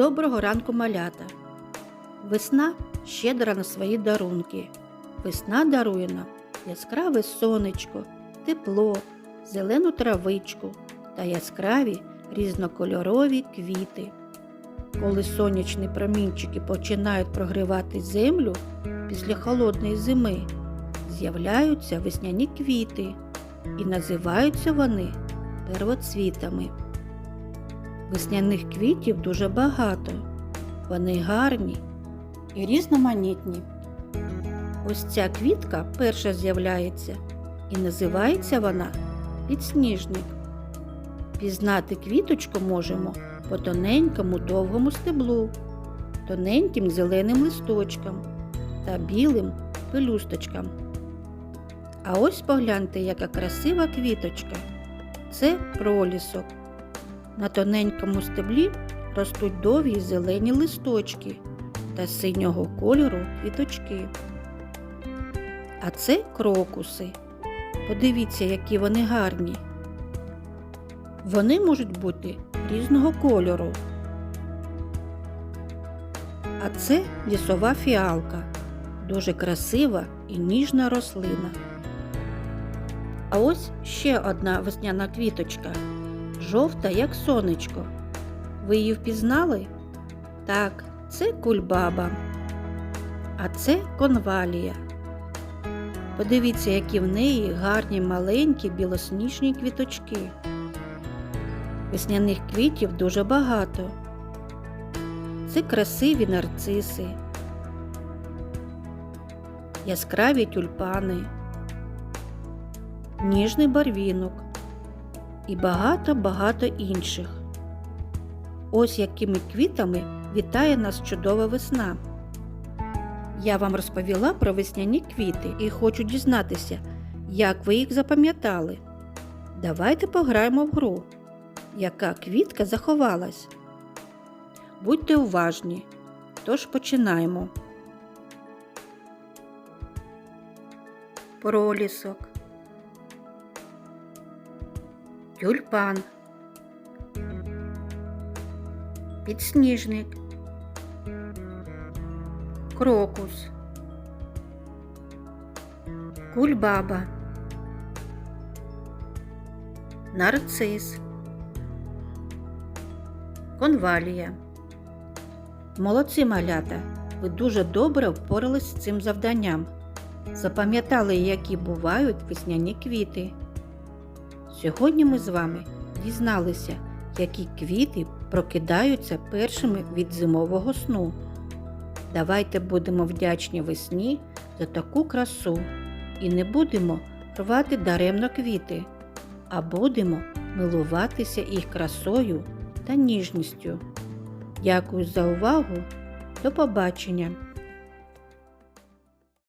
Доброго ранку малята. Весна щедра на свої дарунки. Весна дарує нам яскраве сонечко, тепло, зелену травичку та яскраві різнокольорові квіти. Коли сонячні промінчики починають прогрівати землю після холодної зими, з'являються весняні квіти і називаються вони первоцвітами. Весняних квітів дуже багато. Вони гарні і різноманітні. Ось ця квітка перша з'являється і називається вона підсніжник. Пізнати квіточку можемо по тоненькому довгому стеблу, тоненьким зеленим листочкам та білим пелюсточкам. А ось погляньте, яка красива квіточка. Це пролісок. На тоненькому стеблі ростуть довгі зелені листочки та синього кольору квіточки. А це крокуси. Подивіться, які вони гарні. Вони можуть бути різного кольору. А це лісова фіалка. Дуже красива і ніжна рослина. А ось ще одна весняна квіточка жовта, як сонечко. Ви її впізнали? Так, це кульбаба. А це конвалія. Подивіться, які в неї гарні маленькі білосніжні квіточки. Весняних квітів дуже багато. Це красиві нарциси, яскраві тюльпани, ніжний барвінок і багато-багато інших. Ось якими квітами вітає нас чудова весна. Я вам розповіла про весняні квіти і хочу дізнатися, як ви їх запам'ятали. Давайте пограємо в гру. Яка квітка заховалась? Будьте уважні. Тож починаємо. Пролісок. Тюльпан. Підсніжник. Крокус. Кульбаба. Нарцис. Конвалія. Молодці малята! Ви дуже добре впорались з цим завданням. Запам'ятали, які бувають весняні квіти. Сьогодні ми з вами дізналися, які квіти прокидаються першими від зимового сну. Давайте будемо вдячні весні за таку красу і не будемо рвати даремно квіти, а будемо милуватися їх красою та ніжністю. Дякую за увагу. До побачення!